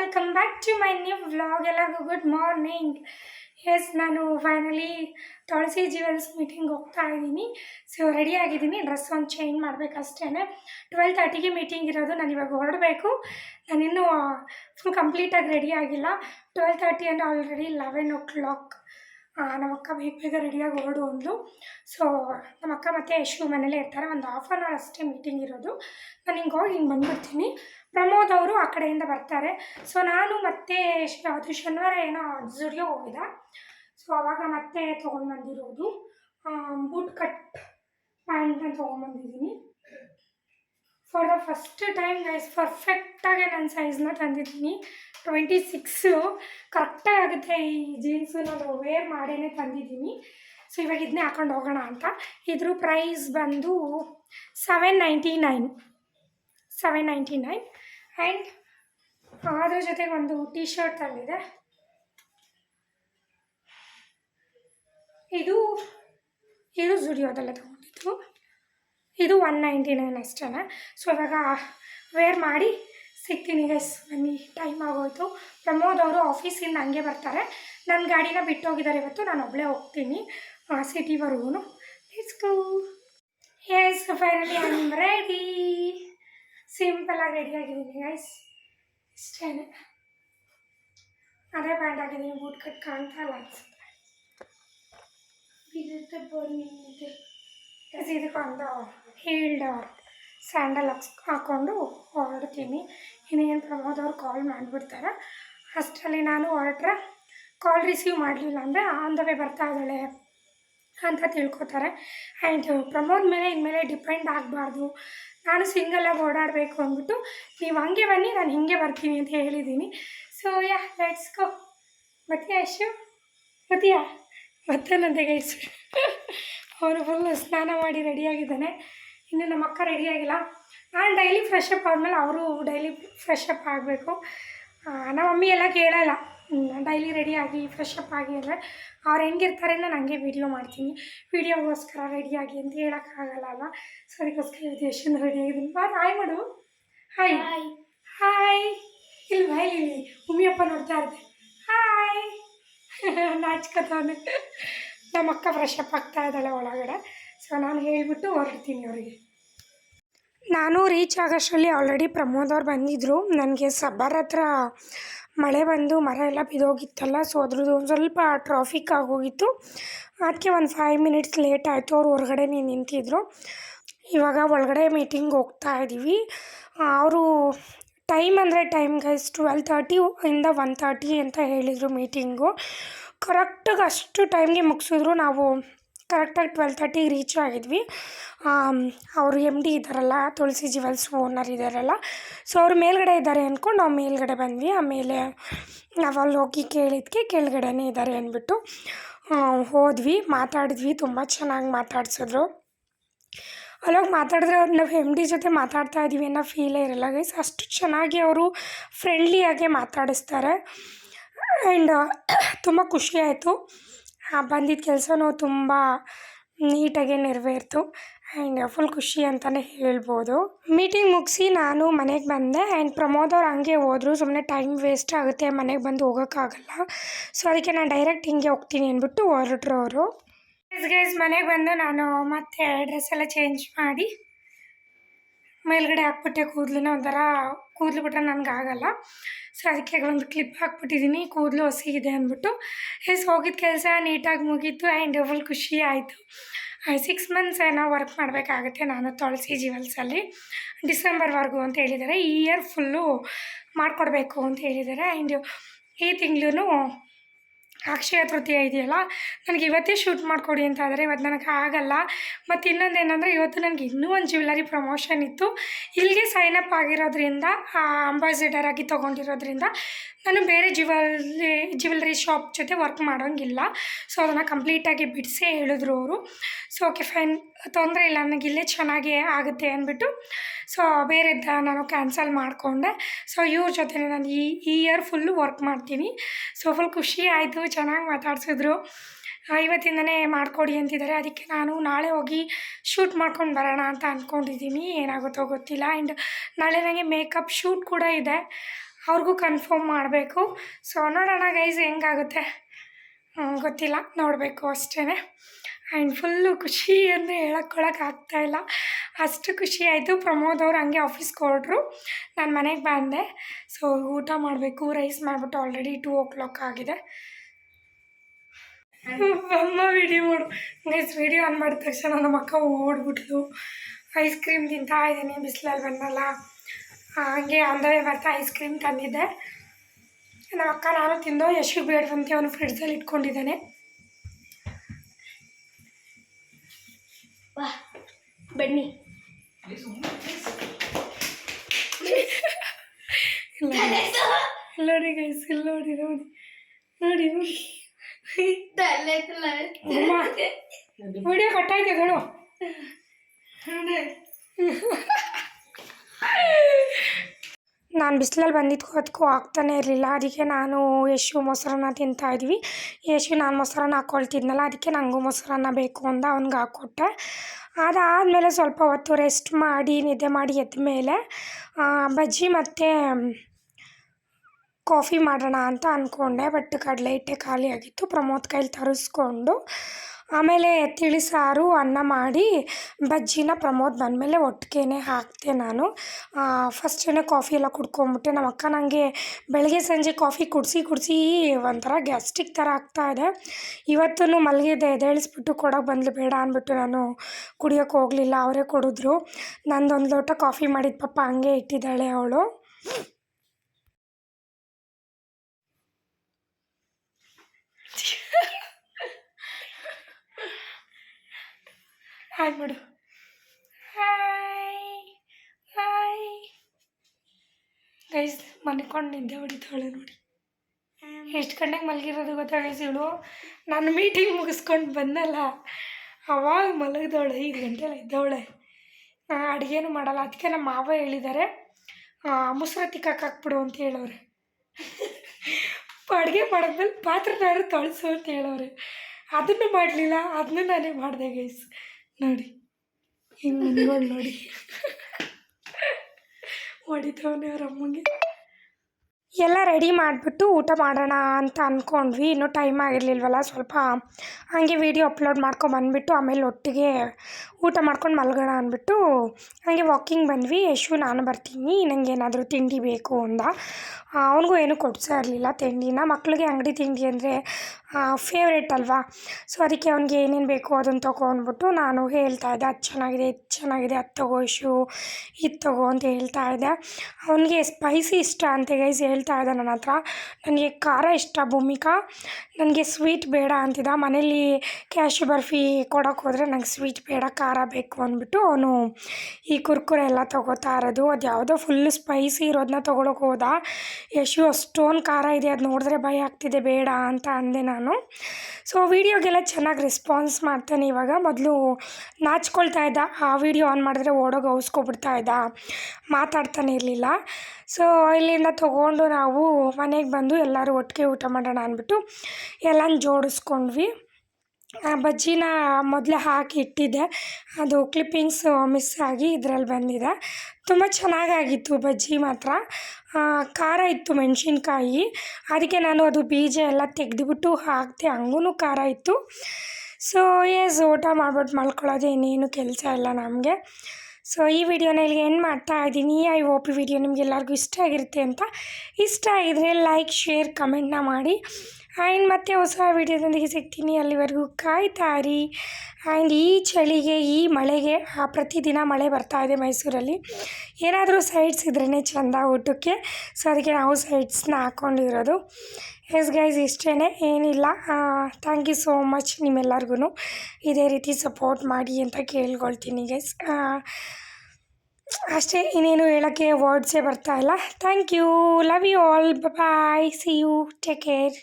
Welcome back to my new vlog ಎಲ್ಲರಿಗೂ good morning yes ನಾನು finally Tulsi jewels meeting ಹೋಗ್ತಾ ಇದ್ದೀನಿ. ಸೊ ರೆಡಿ ಆಗಿದ್ದೀನಿ. ಡ್ರೆಸ್ ಒಂದು ಚೇಂಜ್ ಮಾಡಬೇಕಷ್ಟೇ ಟ್ವೆಲ್ ತರ್ಟಿಗೆ ಮೀಟಿಂಗ್ ಇರೋದು ನಾನು ಇವಾಗ ಹೊರಡಬೇಕು. ನಾನಿನ್ನೂ ಫುಲ್ ಕಂಪ್ಲೀಟಾಗಿ ರೆಡಿ ಆಗಿಲ್ಲ. ಟ್ವೆಲ್ ತರ್ಟಿ ಅಂದರೆ ಆಲ್ರೆಡಿ ಲೆವೆನ್ ಓ ಕ್ಲಾಕ್ ನಮ್ಮ ಅಕ್ಕ ಬೇಗ ಬೇಗ ರೆಡಿಯಾಗಿ ಹೊರಡು ಅಂದರು ಸೊ ನಮ್ಮ ಅಕ್ಕ ಮತ್ತು ಯಶು ಮನೇಲೇ ಇರ್ತಾರೆ. ಒಂದು ಹಾಫ್ ಆನ್ ಅವರ್ ಅಷ್ಟೇ ಮೀಟಿಂಗ್ ಇರೋದು. ನಾನು ಹಿಂಗೆ ಹೋಗಿ ಹಿಂಗೆ ಬಂದ್ಬಿಡ್ತೀನಿ. ಪ್ರಮೋದ್ ಅವರು ಆ ಕಡೆಯಿಂದ ಬರ್ತಾರೆ. ಸೊ ನಾನು ಮತ್ತೆ ಅದು ಶನಿವಾರ ಏನೋ ಜುಡಿಯೋ ಹೋಗಿದ್ದೆ. ಸೊ ಅವಾಗ ಮತ್ತೆ ತೊಗೊಂಡು ಬಂದಿರೋದು. ಬೂಟ್ ಕಟ್ ಪ್ಯಾಂಟ್ನ ತೊಗೊಂಡ್ಬಂದಿದ್ದೀನಿ for the first time guys ಪರ್ಫೆಕ್ಟಾಗಿ ನನ್ನ ಸೈಜ್ನ ತಂದಿದ್ದೀನಿ. ಟ್ವೆಂಟಿ ಸಿಕ್ಸು ಕರೆಕ್ಟಾಗಿ ಆಗುತ್ತೆ. ಈ ಜೀನ್ಸು ನಾನು ವೇರ್ ಮಾಡೇ ತಂದಿದ್ದೀನಿ. ಸೊ ಇವಾಗ ಇದನ್ನೇ ಹಾಕೊಂಡು ಹೋಗೋಣ ಅಂತ. ಇದ್ರ ಪ್ರೈಸ್ ಬಂದು seven ninety nine seven ninety nine and ಅದ್ರ ಜೊತೆಗೆ ಒಂದು ಟಿ ಶರ್ಟ್ ತಂದಿದೆ. ಇದು ಇದು ಜುಡಿಯೋದಲ್ಲೇ ತೊಗೊಂಡಿದ್ದು. ಇದು ಒನ್ ನೈಂಟಿ ನೈನ್ ಅಷ್ಟೇ ಸೊ ಇವಾಗ ವೇರ್ ಮಾಡಿ ಸಿಗ್ತೀನಿ ಗೈಸ್ ಬನ್ನಿ ಟೈಮ್ ಆಗೋಯ್ತು. ಪ್ರಮೋದ್ ಅವರು ಆಫೀಸಿಂದ ಹಂಗೆ ಬರ್ತಾರೆ. ನನ್ನ ಗಾಡಿನ ಬಿಟ್ಟು ಹೋಗಿದ್ದಾರೆ ಇವತ್ತು. ನಾನು ಒಬ್ಬಳೇ ಹೋಗ್ತೀನಿ. ಸಿಟಿವರೆಗೂ go yes finally am ready ಸಿಂಪಲಾಗಿ ರೆಡಿ ಆಗಿದ್ದೀನಿ ಗೈಸ್ ಇಷ್ಟೇ ಅದೇ ಬ್ಯಾಂಡ್ ಆಗಿದ್ದೀನಿ ಬೂಟ್ ಕಟ್ ಕಾಣ್ತಾ ಇಲ್ಲ ಅನ್ಸುತ್ತೆ ಇರುತ್ತೆ ಬನ್ನಿ ಇದೆ ಎಸ್ ಇದಕ್ಕೊಂದು ಹೀಲ್ಡ್ ಸ್ಯಾಂಡಲ್ ಹಾಕ್ಸ್, ಹಾಕ್ಕೊಂಡು ಹೊರಡ್ತೀನಿ. ಇನ್ನೇನು ಪ್ರಮೋದ್ ಅವ್ರು ಕಾಲ್ ಮಾಡಿಬಿಡ್ತಾರೆ. ಅಷ್ಟರಲ್ಲಿ ನಾನು ಹೊರಟ್ರೆ ಕಾಲ್ ರಿಸೀವ್ ಮಾಡಲಿಲ್ಲ ಅಂದರೆ ಆನ್ ದ ವೇ ಬರ್ತಾ ಇದ್ದಾಳೆ ಅಂತ ತಿಳ್ಕೊತಾರೆ. ಆ್ಯಂಡ್ ಪ್ರಮೋದ್ ಮೇಲೆ ಇನ್ಮೇಲೆ ಡಿಪೆಂಡ್ ಆಗಬಾರ್ದು. ನಾನು ಸಿಂಗಲಾಗಿ ಓಡಾಡಬೇಕು ಅಂದ್ಬಿಟ್ಟು ನೀವು ಹಂಗೆ ಬನ್ನಿ, ನಾನು ಹಿಂಗೆ ಬರ್ತೀನಿ ಅಂತ ಹೇಳಿದ್ದೀನಿ. ಸೊ ಯಾ ಲೆಟ್ಸ್ ಗೋ ಮತ್ತೀಯಾ ಯಶು ಬರ್ತೀಯಾ ಮತ್ತೆ ನನ್ನ ಗೈಸ್ ಅವನು ಫುಲ್ ಸ್ನಾನ ಮಾಡಿ ರೆಡಿಯಾಗಿದ್ದಾನೆ ಇನ್ನು ನಮ್ಮ ಅಕ್ಕ ರೆಡಿಯಾಗಿಲ್ಲ ನಾನು ಡೈಲಿ ಫ್ರೆಶ್ ಅಪ್ ಆದಮೇಲೆ ಅವರು ಡೈಲಿ ಫ್ರೆಶ್ ಅಪ್ ಆಗಬೇಕು. ನಮ್ಮ ಮಮ್ಮಿ ಎಲ್ಲ ಕೇಳಲ್ಲ. ಡೈಲಿ ರೆಡಿಯಾಗಿ ಫ್ರೆಶ್ ಅಪ್ ಆಗಿ ಅಂದರೆ ಅವ್ರು ಹೆಂಗಿರ್ತಾರೆ ನಾನು ನನಗೆ ವೀಡಿಯೋ ಮಾಡ್ತೀನಿ. ವೀಡಿಯೋಗೋಸ್ಕರ ರೆಡಿಯಾಗಿ ಅಂತ ಹೇಳೋಕ್ಕಾಗಲ್ಲ ಅಲ್ಲ ಸೊ ಅದಕ್ಕೋಸ್ಕರ ಇವತ್ತು ಎಷ್ಟು ರೆಡಿಯಾಗಿದ್ದೀನಿ ಬಾ ಹಾಯ್ ಮಾಡು. ಹಾಯ್ ಹಾಯ್ ಇಲ್ಲಿ ಬಾಯ್ ಇಲ್ಲಿ ಇಲ್ಲಿ. ಉಮ್ಮಿಯಪ್ಪ ನೋಡ್ತಾ ಇರ್ತೆ. ಹಾಯ್ ನಾಚ್ಕೊತಾವನೆ. ನಮ್ಮ ಅಕ್ಕ ಫ್ರೆಶ್ ಅಪ್ ಆಗ್ತಾ ಇದ್ದಾಳೆ ಒಳಗಡೆ. ಸೊ ನಾನು ಹೇಳಿಬಿಟ್ಟು ಹೊರಡ್ತೀನಿ ಅವರಿಗೆ. ನಾನು ರೀಚ್ ಆಗೋಷ್ಟರಲ್ಲಿ ಆಲ್ರೆಡಿ ಪ್ರಮೋದ್ ಅವ್ರು ಬಂದಿದ್ದರು ನನಗೆ ಸಬ್ಬರ್ ಹತ್ರ ಮಳೆ ಬಂದು ಮರ ಎಲ್ಲ ಬಿದ್ದೋಗಿತ್ತಲ್ಲ ಸೊ ಅದ್ರದ್ದು ಒಂದು ಸ್ವಲ್ಪ ಟ್ರಾಫಿಕ್ ಆಗೋಗಿತ್ತು. ಅದಕ್ಕೆ ಒಂದು ಫೈವ್ ಮಿನಿಟ್ಸ್ ಲೇಟ್ ಆಯಿತು, ಅವ್ರು ಹೊರಗಡೆ ನಿಂತಿದ್ರು. ಇವಾಗ ಒಳಗಡೆ ಮೀಟಿಂಗ್ ಹೋಗ್ತಾ ಇದ್ದೀವಿ ಅವರು ಟೈಮ್ ಅಂದರೆ ಟೈಮ್ ಗೈಸ್ ಟ್ವೆಲ್ ತರ್ಟಿ ಇಂದ ಒನ್ ತರ್ಟಿ ಅಂತ ಹೇಳಿದರು ಮೀಟಿಂಗು ಕರೆಕ್ಟಾಗಿ ಅಷ್ಟು ಟೈಮ್ಗೆ ಮುಗಿಸಿದ್ರು ನಾವು ಕರೆಕ್ಟಾಗಿ ಟ್ವೆಲ್ ತರ್ಟಿಗೆ ರೀಚ್ ಆಗಿದ್ವಿ. ಅವರು ಎಂ ಡಿ ಇದ್ದಾರಲ್ಲ, ತುಳಸಿ ಜ್ಯುವೆಲ್ಸ್ ಓನರ್ ಇದ್ದಾರಲ್ಲ, ಸೊ ಅವ್ರು ಮೇಲ್ಗಡೆ ಇದ್ದಾರೆ ಅಂದ್ಕೊಂಡು ನಾವು ಮೇಲ್ಗಡೆ ಬಂದ್ವಿ. ಆಮೇಲೆ ನಾವು ಅಲ್ಲಿ ಹೋಗಿ ಕೇಳಿದ್ಕೆ ಕೆಳಗಡೆನೇ ಇದ್ದಾರೆ ಅಂದ್ಬಿಟ್ಟು ಹೋದ್ವಿ, ಮಾತಾಡಿದ್ವಿ, ತುಂಬ ಚೆನ್ನಾಗಿ ಮಾತಾಡ್ಸಿದ್ರು. ಅಲ್ಲೋಗಿ ಮಾತಾಡಿದ್ರೆ ನಾವು ಎಂ ಡಿ ಜೊತೆ ಮಾತಾಡ್ತಾ ಇದ್ದೀವಿ ಅನ್ನೋ ಫೀಲೇ ಇರಲ್ಲ ಗೈಸ್ ಅಷ್ಟು ಚೆನ್ನಾಗಿ ಅವರು ಫ್ರೆಂಡ್ಲಿಯಾಗೆ ಮಾತಾಡಿಸ್ತಾರೆ. ಆ್ಯಂಡ್ ತುಂಬ ಖುಷಿ ಆಯಿತು. ಬಂದಿದ್ದ ಕೆಲಸನೂ ತುಂಬ ನೀಟಾಗೆ ನೆರವೇರ್ತು. ಆ್ಯಂಡ್ ಫುಲ್ ಖುಷಿ ಅಂತಲೇ ಹೇಳ್ಬೋದು. ಮೀಟಿಂಗ್ ಮುಗಿಸಿ ನಾನು ಮನೆಗೆ ಬಂದೆ. ಆ್ಯಂಡ್ ಪ್ರಮೋದ್ ಅವ್ರು ಹಂಗೆ ಹೋದರು. ಸುಮ್ಮನೆ ಟೈಮ್ ವೇಸ್ಟ್ ಆಗುತ್ತೆ. ಮನೆಗೆ ಬಂದು ಹೋಗೋಕ್ಕಾಗಲ್ಲ. ಸೊ, ಅದಕ್ಕೆ ನಾನು ಡೈರೆಕ್ಟ್ ಹಿಂಗೆ ಹೋಗ್ತೀನಿ ಅಂದ್ಬಿಟ್ಟು ಹೊರಟ್ರು ಅವರು. ಗೈಸ್ ಮನೆಗೆ ಬಂದು. ನಾನು ಮತ್ತೆ ಡ್ರೆಸ್ ಎಲ್ಲ ಚೇಂಜ್ ಮಾಡಿ ಮೇಲ್ಗಡೆ ಹಾಕ್ಬಿಟ್ಟೆ ಕೂದಲನ್ನ ಒಂಥರ ಕೂದಲು ಬಿಟ್ರೆ ನನಗೆ ಆಗಲ್ಲ. ಸೊ ಅದಕ್ಕೆ ಒಂದು ಕ್ಲಿಪ್ ಹಾಕ್ಬಿಟ್ಟಿದ್ದೀನಿ ಕೂದಲು ಹಸಿಗಿದೆ ಅಂದ್ಬಿಟ್ಟು. ಎಸ್ ಹೋಗಿದ್ದ ಕೆಲಸ ನೀಟಾಗಿ ಮುಗೀತು ಆ್ಯಂಡ್ ಫುಲ್ ಖುಷಿ ಆಯಿತು. ಸಿಕ್ಸ್ ಮಂತ್ಸ್ ಏನೋ ವರ್ಕ್ ಮಾಡಬೇಕಾಗುತ್ತೆ ನಾನು ತುಳಸಿ ಜೀವಲ್ಸಲ್ಲಿ ಡಿಸೆಂಬರ್ವರೆಗೂ ಅಂತ ಹೇಳಿದ್ದಾರೆ. ಈ ಇಯರ್ ಫುಲ್ಲು ಮಾಡಿಕೊಡ್ಬೇಕು ಅಂತ ಹೇಳಿದ್ದಾರೆ. ಆ್ಯಂಡ್ ಈ ತಿಂಗಳು ಅಕ್ಷಯ ತೃತೀಯ ಇದೆಯಲ್ಲ? ನನಗೆ ಇವತ್ತೇ ಶೂಟ್ ಮಾಡಿಕೊಡಿ ಅಂತ ಆದರೆ ಇವತ್ತು ನನಗೆ ಆಗಲ್ಲ. ಮತ್ತು ಇನ್ನೊಂದು ಏನಂದರೆ ಇವತ್ತು ನನಗೆ ಇನ್ನೂ ಒಂದು ಜ್ಯುವೆಲರಿ ಪ್ರಮೋಷನ್ ಇತ್ತು. ಇಲ್ಲಿಗೆ ಸೈನ್ ಅಪ್ ಆಗಿರೋದ್ರಿಂದ ಅಂಬಾಸಿಡರ್ ಆಗಿ ತೊಗೊಂಡಿರೋದ್ರಿಂದ ನಾನು ಬೇರೆ ಜ್ಯುವೆಲ್ರಿ ಜ್ಯುವೆಲ್ರಿ ಶಾಪ್ ಜೊತೆ ವರ್ಕ್ ಮಾಡೋಂಗಿಲ್ಲ. ಸೊ ಅದನ್ನು ಕಂಪ್ಲೀಟಾಗಿ ಬಿಡಿಸೇ ಹೇಳಿದ್ರು ಅವರು. ಸೊ ಓಕೆ ಫೈನ್ ತೊಂದರೆ ಇಲ್ಲ ನನಗೆ ಇಲ್ಲೇ ಚೆನ್ನಾಗಿ ಆಗುತ್ತೆ ಅಂದ್ಬಿಟ್ಟು ಸೊ ಬೇರೆದ್ದ ನಾನು ಕ್ಯಾನ್ಸಲ್ ಮಾಡಿಕೊಂಡೆ. ಸೊ ಇವ್ರ ಜೊತೆ ನಾನು ಈ ಈ ಇಯರ್ ಫುಲ್ಲು ವರ್ಕ್ ಮಾಡ್ತೀನಿ. ಸೊ ಫುಲ್ ಖುಷಿ ಆಯಿತು, ಚೆನ್ನಾಗಿ ಮಾತಾಡ್ಸಿದ್ರು. ಇವತ್ತಿಂದನೇ ಮಾಡಿಕೊಡಿ ಅಂತಿದ್ದಾರೆ ಅದಕ್ಕೆ ನಾನು ನಾಳೆ ಹೋಗಿ ಶೂಟ್ ಮಾಡ್ಕೊಂಡು ಬರೋಣ ಅಂತ ಅಂದ್ಕೊಂಡಿದ್ದೀನಿ ಏನಾಗುತ್ತೋ ಗೊತ್ತಿಲ್ಲ. ಆ್ಯಂಡ್ ನಾಳೆ ನನಗೆ ಮೇಕಪ್ ಶೂಟ್ ಕೂಡ ಇದೆ. ಅವ್ರಿಗೂ ಕನ್ಫರ್ಮ್ ಮಾಡಬೇಕು. ಸೊ ನೋಡೋಣ ಗೈಸ್ ಹೆಂಗಾಗುತ್ತೆ. ಗೊತ್ತಿಲ್ಲ, ನೋಡಬೇಕು ಅಷ್ಟೇ ಆ್ಯಂಡ್ ಫುಲ್ಲು ಖುಷಿ ಅಂದರೆ ಹೇಳಕ್ಕೊಳಕ್ಕೆ ಆಗ್ತಾಯಿಲ್ಲ ಅಷ್ಟು ಖುಷಿ ಆಯಿತು. ಪ್ರಮೋದ್ ಅವ್ರು ಹಂಗೆ ಆಫೀಸ್ಗೆ ಹೊರಟ್ರು. ನಾನು ಮನೆಗೆ ಬಂದೆ. ಸೊ ಊಟ ಮಾಡಬೇಕು ರೈಸ್ ಮಾಡಿಬಿಟ್ಟು ಆಲ್ರೆಡಿ ಟೂ ಓ ಕ್ಲಾಕ್ ಆಗಿದೆ. ಅಮ್ಮ ವಿಡಿಯೋ ಮಾಡು. ಗೈಸ್ ವಿಡಿಯೋ ಆನ್ ಮಾಡಿದ ತಕ್ಷಣ ನಮ್ಮ ಅಕ್ಕ ಓಡ್ಬಿಟ್ಲು. ಐಸ್ ಕ್ರೀಮ್ ತಿಂತಾ ಇದ್ದೀನಿ, ಬಿಸಿಲಲ್ಲಿ ಬಂದಲ್ಲ ಹಂಗೆ ಅಂದರೆ ಬರ್ತಾ ಐಸ್ ಕ್ರೀಮ್ ತಂದಿದ್ದೆ. ನಮ್ಮ ಅಕ್ಕ ನಾನು ತಿಂದು ಯಶು ಬೇಡದಂತೆ ಅವನು ಫ್ರಿಡ್ಜಲ್ಲಿ ಇಟ್ಕೊಂಡಿದ್ದಾನೆ. ವಾ ಬನ್ನಿ. ನೋಡಿ. ಗೈಸ್ ಇಲ್ಲ ನೋಡಿ ನೋಡಿ ನೋಡಿ. ನೋಡಿ ಗಣು ವಿಡಿಯೋ ಕಟ್ಟಾಯ್ತು ಹೇಳು ನಾನು ಬಿಸಿಲಲ್ಲಿ ಬಂದಿದ್ದು ಅದಕ್ಕೂ ಆಗ್ತಾನೆ ಇರಲಿಲ್ಲ. ಅದಕ್ಕೆ ನಾನು ಯಶು ಮೊಸರನ್ನ ತಿಂತಾ ಇದ್ವಿ. ಯಶು ನಾನು ಮೊಸರನ್ನ ಹಾಕ್ಕೊಳ್ತಿದ್ನಲ್ಲ ಅದಕ್ಕೆ ನನಗೂ ಮೊಸರನ್ನ ಬೇಕು ಅಂತ ಅವ್ನಿಗೆ ಹಾಕ್ಕೊಟ್ಟೆ ಅದಾದಮೇಲೆ ಸ್ವಲ್ಪ ಹೊತ್ತು ರೆಸ್ಟ್ ಮಾಡಿ, ನಿದ್ದೆ ಮಾಡಿ ಎದ್ದ ಮೇಲೆ ಬಜ್ಜಿ ಮತ್ತು ಕಾಫಿ ಮಾಡೋಣ ಅಂತ ಅಂದ್ಕೊಂಡೆ ಬಟ್ ಕಡಲೆ ಹಿಟ್ಟೆ ಖಾಲಿ ಆಗಿತ್ತು. ಪ್ರಮೋದ್ ಕೈಲಿ ತರಿಸ್ಕೊಂಡು ಆಮೇಲೆ ತಿಳಿಸಾರು ಅನ್ನ ಮಾಡಿ, ಬಜ್ಜಿನ ಪ್ರಮೋದ್ ಬಂದಮೇಲೆ ಒಟ್ಟಿಗೆ ಹಾಕಿದೆ ನಾನು. ಫಸ್ಟೇ ಕಾಫಿ ಎಲ್ಲ ಕುಡ್ಕೊಂಬಿಟ್ಟೆ, ನಮ್ಮ ಅಕ್ಕ ನನಗೆ ಬೆಳಗ್ಗೆ ಸಂಜೆ ಕಾಫಿ ಕುಡಿಸಿ ಕುಡಿಸಿ ಒಂಥರ ಗ್ಯಾಸ್ಟ್ರಿಕ್ ಥರ ಆಗ್ತಾಯಿದೆ ಇವತ್ತೂ ಮಲಗಿದೆ ಎದೇಳಿಸ್ಬಿಟ್ಟು ಕೊಡೋಕೆ ಬಂದ್ಲು, ಬೇಡ ಅಂದ್ಬಿಟ್ಟು ನಾನು ಕುಡಿಯೋಕೆ ಹೋಗಲಿಲ್ಲ, ಅವರೇ ಕೊಡಿದ್ರು. ನಂದೊಂದು ಲೋಟ ಕಾಫಿ ಮಾಡಿದ ಪಾಪ ಹಂಗೆ ಇಟ್ಟಿದ್ದಾಳೆ ಅವಳು. ಹಾಯ್ ಬಿಡು ಹಾಯ್ ಹಾಯ್. ಗೈಸ್ ಮನ್ಕೊಂಡು ನಿದ್ದೆ ಹೊಡಿತಾಳೆ ನೋಡಿ. ಎಷ್ಟು ಗಂಟೆಗೆ ಮಲಗಿರೋದು ಗೊತ್ತಾ ಗೈಸ್ ಇವಳು? ನಾನು ಮೀಟಿಂಗ್ ಮುಗಿಸ್ಕೊಂಡು ಬಂದಲ್ಲ, ಅವಾಗ ಮಲಗಿದವಳೆ ಐದು ಗಂಟೆಲ್ಲ ಇದ್ದವಳೆ ಅಡುಗೆನೂ ಮಾಡಲ್ಲ ಅದಕ್ಕೆ ನಮ್ಮ ಮಾವ ಹೇಳಿದ್ದಾರೆ ಮೊಸರು ತಿಕ್ಕಾಕ್ಬಿಡು ಅಂತ ಹೇಳೋರೆ ಅಡುಗೆ ಮಾಡಿದ್ಮೇಲೆ ಪಾತ್ರೆನಾದ್ರು ತೊಳಸು ಅಂತ ಹೇಳೋರೆ ಅದನ್ನು ಮಾಡಲಿಲ್ಲ ಅದನ್ನು ನಾನೇ ಮಾಡಿದೆ ಗೈಸ್ ನೋಡಿ. ಹಿಂಗೆ ಮನ್ಗಳು ನೋಡಿ. ಹೊಡಿತವನೆ ಅವ್ರ ಅಮ್ಮಂಗೆ. ಎಲ್ಲ ರೆಡಿ ಮಾಡಿಬಿಟ್ಟು ಊಟ ಮಾಡೋಣ ಅಂತ ಅಂದ್ಕೊಂಡ್ವಿ ಇನ್ನೂ ಟೈಮ್ ಆಗಿರಲಿಲ್ವಲ್ಲ ಸ್ವಲ್ಪ. ಹಾಗೆ ವೀಡಿಯೋ ಅಪ್ಲೋಡ್ ಮಾಡ್ಕೊಂಡು ಬಂದುಬಿಟ್ಟು ಆಮೇಲೆ ಒಟ್ಟಿಗೆ ಊಟ ಮಾಡ್ಕೊಂಡು ಮಲ್ಗೋಣ ಅಂದ್ಬಿಟ್ಟು ಹಾಗೆ ವಾಕಿಂಗ್ ಬಂದ್ವಿ. ಯಶು, ನಾನು ಬರ್ತೀನಿ. ನನಗೆ ಏನಾದರೂ ತಿಂಡಿ ಬೇಕು ಅಂದ. ಅವನಿಗೂ ಏನೂ ಕೊಡ್ಸೇ ಇರಲಿಲ್ಲ ತಿಂಡಿನ. ಮಕ್ಕಳಿಗೆ ಅಂಗಡಿ ತಿಂಡಿ ಅಂದರೆ ಫೇವ್ರೇಟ್ ಅಲ್ವಾ? ಸೊ ಅದಕ್ಕೆ ಅವ್ನಿಗೆ ಏನೇನು ಬೇಕು ಅದನ್ನು ತಗೋ ಅಂದ್ಬಿಟ್ಟು ನಾನು ಹೇಳ್ತಾ ಇದ್ದೆ, ಅದು ಚೆನ್ನಾಗಿದೆ, ಇದು ಚೆನ್ನಾಗಿದೆ, ಅದು ತಗೋ ಶೂ ಇದು ತಗೋ ಅಂತ ಹೇಳ್ತಾ ಇದ್ದೆ. ಅವನಿಗೆ ಸ್ಪೈಸಿ ಇಷ್ಟ ಅಂತ ಗೈಸ್ ಹೇಳ್ತಾ ಇದ್ದ ನನ್ನ ಹತ್ರ. ನನಗೆ ಖಾರ ಇಷ್ಟ ಭೂಮಿಕಾ, ನನಗೆ ಸ್ವೀಟ್ ಬೇಡ ಅಂತಿದ್ದ. ಮನೇಲಿ ಕ್ಯಾಶು ಬರ್ಫಿ ಕೊಡೋಕೆ ಹೋದರೆ ನಂಗೆ ಸ್ವೀಟ್ ಬೇಡ, ಖಾರ ಬೇಕು ಅಂದ್ಬಿಟ್ಟು ಅವನು ಈ ಕುರ್ಕುರೆ ಎಲ್ಲ ತೊಗೋತಾ ಇರೋದು. ಅದು ಯಾವುದೋ ಫುಲ್ ಸ್ಪೈಸಿ ಇರೋದನ್ನ ತೊಗೊಳಕ್ಕೆ ಹೋದ. ಯಶು, ಅಷ್ಟೊಂದು ಖಾರ ಇದೆ, ಅದು ನೋಡಿದ್ರೆ ಭಯ ಆಗ್ತಿದೆ, ಬೇಡ ಅಂತ ಅಂದೆ ನಾನು. ಸೊ ವೀಡಿಯೋಗೆಲ್ಲ ಚೆನ್ನಾಗಿ ರೆಸ್ಪಾನ್ಸ್ ಮಾಡ್ತಾನೆ ಇವಾಗ. ಮೊದಲು ನಾಚ್ಕೊಳ್ತಾ ಇದ್ದ. ಆ ವಿಡಿಯೋ ಆನ್ ಮಾಡಿದ್ರೆ ಓಡೋಗಿ ಔಸ್ಕೊಬಿಡ್ತಾ ಇದ್ದ. ಮಾತಾಡ್ತಾನೆ ಇರಲಿಲ್ಲ. ಸೊ ಇಲ್ಲಿಂದ ತೊಗೊಂಡು ನಾವು ಮನೆಗೆ ಬಂದು ಎಲ್ಲರೂ ಒಟ್ಟಿಗೆ ಊಟ ಮಾಡೋಣ ಅಂದ್ಬಿಟ್ಟು ಎಲ್ಲನೂ ಜೋಡಿಸ್ಕೊಂಡ್ವಿ. ಆ ಬಜ್ಜಿನ ಮೊದಲೇ ಹಾಕಿ ಇಟ್ಟಿದ್ದೆ. ಅದು ಕ್ಲಿಪ್ಪಿಂಗ್ಸ್ ಮಿಸ್ ಆಗಿ ಇದ್ರಲ್ಲಿ ಬಂದಿದೆ. ತುಂಬ ಚೆನ್ನಾಗಾಗಿತ್ತು ಬಜ್ಜಿ ಮಾತ್ರ. ಖಾರ ಇತ್ತು ಮೆಣಸಿನ್ಕಾಯಿ. ಅದಕ್ಕೆ ನಾನು ಅದು ಬೀಜ ಎಲ್ಲ ತೆಗೆದುಬಿಟ್ಟು ಹಾಕಿದೆ ಹಂಗೂ ಖಾರ ಇತ್ತು. ಸೊ ಎಸ್ ಊಟ ಮಾಡ್ಬಿಟ್ಟು ಮಲ್ಕೊಳ್ಳೋದು ಇನ್ನೇನು ಕೆಲಸ ಇಲ್ಲ ನಮಗೆ. ಸೊ ಈ ವಿಡಿಯೋನ ಇಲ್ಲಿಗೆ ಏನು ಮಾಡ್ತಾ ಇದ್ದೀನಿ. ಐ ಹೋಪ್ ಈ ವಿಡಿಯೋ ನಿಮಗೆಲ್ಲರಿಗೂ ಇಷ್ಟ ಆಗಿರುತ್ತೆ ಅಂತ. ಇಷ್ಟ ಆಗಿದ್ರೆ ಲೈಕ್ ಶೇರ್ ಕಮೆಂಟ್ನ ಮಾಡಿ. ಆ್ಯಂಡ್ ಮತ್ತೆ ಹೊಸ ವಿಡಿಯೋದೊಂದಿಗೆ ಸಿಗ್ತೀನಿ. ಅಲ್ಲಿವರೆಗೂ ಕಾಯ್ತಾರಿ. ಆ್ಯಂಡ್ ಈ ಚಳಿಗೆ ಈ ಮಳೆಗೆ ಆ, ಪ್ರತಿದಿನ ಮಳೆ ಬರ್ತಾ ಇದೆ ಮೈಸೂರಲ್ಲಿ. ಏನಾದರೂ ಸೈಡ್ಸ್ ಇದ್ರೇ ಚೆಂದ ಊಟಕ್ಕೆ. ಸೊ ಅದಕ್ಕೆ ನಾವು ಸೈಡ್ಸ್ನ ಹಾಕ್ಕೊಂಡಿರೋದು ಎಸ್ ಗೈಸ್ ಇಷ್ಟೇ ಏನಿಲ್ಲ. ಥ್ಯಾಂಕ್ ಯು ಸೋ ಮಚ್ ನಿಮ್ಮೆಲ್ಲರಿಗೂ ಇದೇ ರೀತಿ ಸಪೋರ್ಟ್ ಮಾಡಿ ಅಂತ ಕೇಳ್ಕೊಳ್ತೀನಿ ಗೈಸ್ ಅಷ್ಟೇ. ಇನ್ನೇನು ಹೇಳೋಕ್ಕೆ ವರ್ಡ್ಸೇ ಬರ್ತಾ ಇಲ್ಲ. Thank you love you all bye see you take care